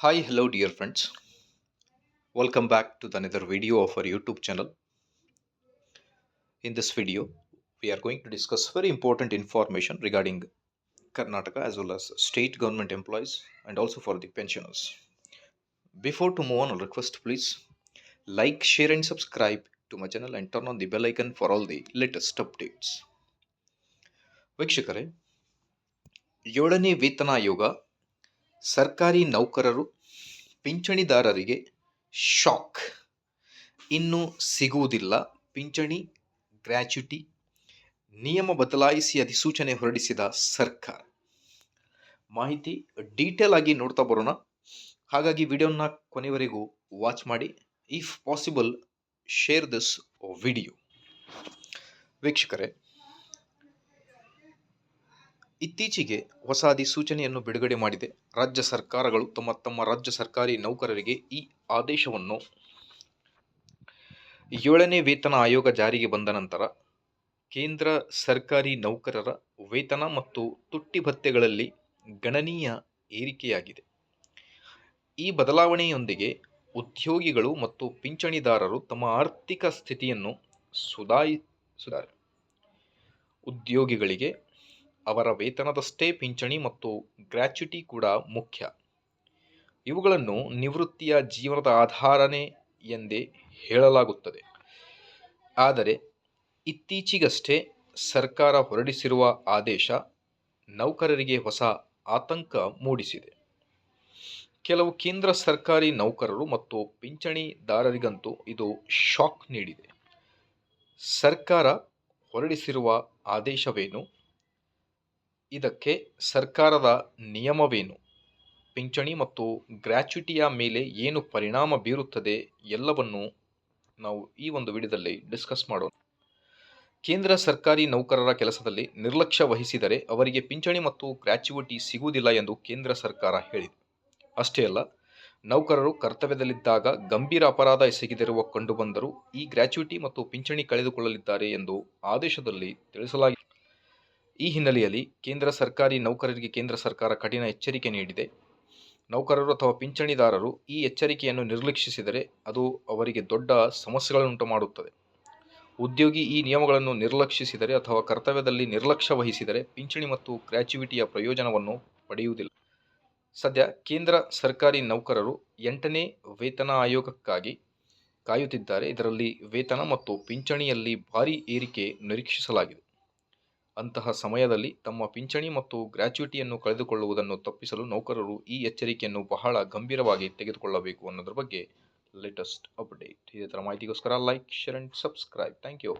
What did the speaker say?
Hi, hello, dear friends. Welcome back to the another video of our YouTube channel. In this video, we are going to discuss very important information regarding Karnataka as well as state government employees and also for the pensioners. Before to move on, I'll request please like, share, and subscribe to my channel and turn on the bell icon for all the latest updates. ವೀಕ್ಷಕರೇ ಏಳನೇ ವೇತನ ಆಯೋಗ ಸರ್ಕಾರಿ ನೌಕರರು, ಪಿಂಚಣಿದಾರರಿಗೆ shock. ಇನ್ನು ಸಿಗುವುದಿಲ್ಲ. ಪಿಂಚಣಿ gratuity ನಿಯಮ ಬದಲಾಯಿಸಿ ಅಧಿಸೂಚನೆ ಹೊರಡಿಸಿದ ಸರ್ಕಾರ. ಮಾಹಿತಿ ಡೀಟೇಲ್ ಆಗಿ ನೋಡ್ತಾ ಬರೋಣ. ಹಾಗಾಗಿ ವಿಡಿಯೋನ ಕೊನೆವರೆಗೂ ವಾಚ್ ಮಾಡಿ. If possible, share this video. ವೀಕ್ಷಕರೇ ಇತ್ತೀಚೆಗೆ ಹೊಸ ಅಧಿಸೂಚನೆಯನ್ನು ಬಿಡುಗಡೆ ಮಾಡಿದೆ. ರಾಜ್ಯ ಸರ್ಕಾರಗಳು ತಮ್ಮ ತಮ್ಮ ರಾಜ್ಯ ಸರ್ಕಾರಿ ನೌಕರರಿಗೆ ಈ ಆದೇಶವನ್ನು ಏಳನೇ ವೇತನ ಆಯೋಗ ಜಾರಿಗೆ ಬಂದ ನಂತರ ಕೇಂದ್ರ ಸರ್ಕಾರಿ ನೌಕರರ ವೇತನ ಮತ್ತು ತುಟ್ಟಿ ಭತ್ಯೆಗಳಲ್ಲಿ ಗಣನೀಯ ಏರಿಕೆಯಾಗಿದೆ. ಈ ಬದಲಾವಣೆಯೊಂದಿಗೆ ಉದ್ಯೋಗಿಗಳು ಮತ್ತು ಪಿಂಚಣಿದಾರರು ತಮ್ಮ ಆರ್ಥಿಕ ಸ್ಥಿತಿಯನ್ನು ಸುಧಾಯಿಸಿದ್ದಾರೆ ಉದ್ಯೋಗಿಗಳಿಗೆ ಅವರ ವೇತನದಷ್ಟೇ ಪಿಂಚಣಿ ಮತ್ತು ಗ್ರ್ಯಾಚ್ಯುಟಿ ಕೂಡ ಮುಖ್ಯ. ಇವುಗಳನ್ನು ನಿವೃತ್ತಿಯ ಜೀವನದ ಆಧಾರನೇ ಎಂದೇ ಹೇಳಲಾಗುತ್ತದೆ. ಆದರೆ ಇತ್ತೀಚೆಗಷ್ಟೇ ಸರ್ಕಾರ ಹೊರಡಿಸಿರುವ ಆದೇಶ ನೌಕರರಿಗೆ ಹೊಸ ಆತಂಕ ಮೂಡಿಸಿದೆ. ಕೆಲವು ಕೇಂದ್ರ ಸರ್ಕಾರಿ ನೌಕರರು ಮತ್ತು ಪಿಂಚಣಿದಾರರಿಗಂತೂ ಇದು ಶಾಕ್ ನೀಡಿದೆ. ಸರ್ಕಾರ ಹೊರಡಿಸಿರುವ ಆದೇಶವೇನು? ಇದಕ್ಕೆ ಸರ್ಕಾರದ ನಿಯಮವೇನು? ಪಿಂಚಣಿ ಮತ್ತು ಗ್ರ್ಯಾಚ್ಯುಟಿಯ ಮೇಲೆ ಏನು ಪರಿಣಾಮ ಬೀರುತ್ತದೆ ಎಲ್ಲವನ್ನು ನಾವು ಈ ಒಂದು ವಿಡಿಯೋದಲ್ಲಿ ಡಿಸ್ಕಸ್ ಮಾಡೋಣ. ಕೇಂದ್ರ ಸರ್ಕಾರಿ ನೌಕರರ ಕೆಲಸದಲ್ಲಿ ನಿರ್ಲಕ್ಷ್ಯ ವಹಿಸಿದರೆ ಅವರಿಗೆ ಪಿಂಚಣಿ ಮತ್ತು ಗ್ರ್ಯಾಚ್ಯುಟಿ ಸಿಗುವುದಿಲ್ಲ ಎಂದು ಕೇಂದ್ರ ಸರ್ಕಾರ ಹೇಳಿದೆ. ಅಷ್ಟೇ ಅಲ್ಲ, ನೌಕರರು ಕರ್ತವ್ಯದಲ್ಲಿದ್ದಾಗ ಗಂಭೀರ ಅಪರಾಧ ಎಸಗಿದಿರುವ ಕಂಡುಬಂದರೂ ಈ ಗ್ರ್ಯಾಚ್ಯುಟಿ ಮತ್ತು ಪಿಂಚಣಿ ಕಳೆದುಕೊಳ್ಳಲಿದ್ದಾರೆ ಎಂದು ಆದೇಶದಲ್ಲಿ ತಿಳಿಸಲಾಗಿದೆ. ಈ ಹಿನ್ನೆಲೆಯಲ್ಲಿ ಕೇಂದ್ರ ಸರ್ಕಾರಿ ನೌಕರರಿಗೆ ಕೇಂದ್ರ ಸರ್ಕಾರ ಕಠಿಣ ಎಚ್ಚರಿಕೆ ನೀಡಿದೆ. ನೌಕರರು ಅಥವಾ ಪಿಂಚಣಿದಾರರು ಈ ಎಚ್ಚರಿಕೆಯನ್ನು ನಿರ್ಲಕ್ಷಿಸಿದರೆ ಅದು ಅವರಿಗೆ ದೊಡ್ಡ ಸಮಸ್ಯೆಗಳನ್ನುಂಟು ಮಾಡುತ್ತದೆ. ಉದ್ಯೋಗಿ ಈ ನಿಯಮಗಳನ್ನು ನಿರ್ಲಕ್ಷಿಸಿದರೆ ಅಥವಾ ಕರ್ತವ್ಯದಲ್ಲಿ ನಿರ್ಲಕ್ಷ್ಯ ವಹಿಸಿದರೆ ಪಿಂಚಣಿ ಮತ್ತು ಗ್ರ್ಯಾಚ್ಯುಟಿಯ ಪ್ರಯೋಜನವನ್ನು ಪಡೆಯುವುದಿಲ್ಲ. ಸದ್ಯ ಕೇಂದ್ರ ಸರ್ಕಾರಿ ನೌಕರರು ಎಂಟನೇ ವೇತನ ಆಯೋಗಕ್ಕಾಗಿ ಕಾಯುತ್ತಿದ್ದಾರೆ. ಇದರಲ್ಲಿ ವೇತನ ಮತ್ತು ಪಿಂಚಣಿಯಲ್ಲಿ ಭಾರೀ ಏರಿಕೆ ನಿರೀಕ್ಷಿಸಲಾಗಿದೆ. ಅಂತಹ ಸಮಯದಲ್ಲಿ ತಮ್ಮ ಪಿಂಚಣಿ ಮತ್ತು ಗ್ರ್ಯಾಚ್ಯುಟಿಯನ್ನು ಕಳೆದುಕೊಳ್ಳುವುದನ್ನು ತಪ್ಪಿಸಲು ನೌಕರರು ಈ ಎಚ್ಚರಿಕೆಯನ್ನು ಬಹಳ ಗಂಭೀರವಾಗಿ ತೆಗೆದುಕೊಳ್ಳಬೇಕು ಅನ್ನೋದ್ರ ಬಗ್ಗೆ ಲೇಟೆಸ್ಟ್ ಅಪ್ಡೇಟ್ ಇದೇ ಥರ ಮಾಹಿತಿಗೋಸ್ಕರ like share and subscribe thank you